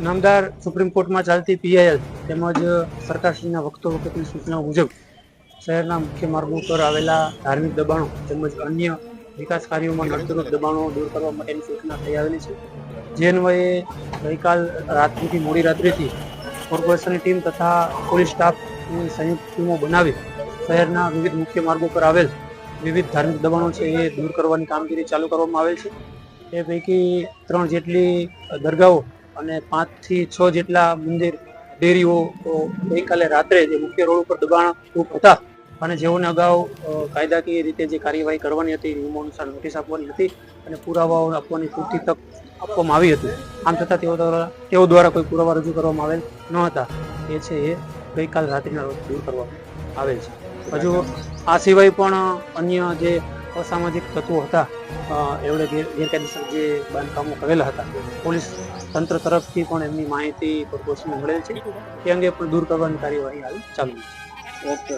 નામદાર સુપ્રીમ કોર્ટમાં ચાલતી પીઆઈએલ તેમજ સરકારશ્રીના વખતો વખતની સૂચનાઓ મુજબ શહેરના મુખ્ય માર્ગો પર આવેલા ધાર્મિક દબાણો તેમજ અન્ય વિકાસ કાર્યોમાં નડતરૂપ દબાણો દૂર કરવા માટેની સૂચના થઈ આવેલી છે. જે અન્વયે ગઈકાલ રાત્રિથી મોડી રાત્રિથી કોર્પોરેશનની ટીમ તથા પોલીસ સ્ટાફની સંયુક્ત ટીમો બનાવી શહેરના વિવિધ મુખ્ય માર્ગો પર આવેલ વિવિધ ધાર્મિક દબાણો છે એ દૂર કરવાની કામગીરી ચાલુ કરવામાં આવેલ છે. એ પૈકી ત્રણ જેટલી દરગાહો અને પાંચથી છ જેટલા મંદિર, ડેરીઓ ગઈકાલે રાત્રે જે મુખ્ય રોડ ઉપર દબાણ હતા અને જેઓને અગાઉ કાયદાકીય રીતે જે કાર્યવાહી કરવાની હતી, નિયમો અનુસાર નોટિસ આપવાની હતી અને પુરાવાઓ આપવાની પૂરતી તક આપવામાં આવી હતી. આમ છતાં તેઓ દ્વારા તેઓ દ્વારા કોઈ પુરાવા રજૂ કરવામાં આવેલ ન હતા. એ છે એ ગઈકાલ રાત્રિના રોજ દૂર કરવામાં આવેલ છે. હજુ આ સિવાય પણ અન્ય જે અસામાજિક તત્વો હતા. એવડે ગેરકાયદેસર જે બાંધકામો કરેલા હતા. પોલીસ તંત્ર તરફથી પણ એમની માહિતી કોર્પોરેશનને મળેલ છે. એ અંગે પણ દૂર કરવાની કાર્યવાહી હાલ ચાલુ છે.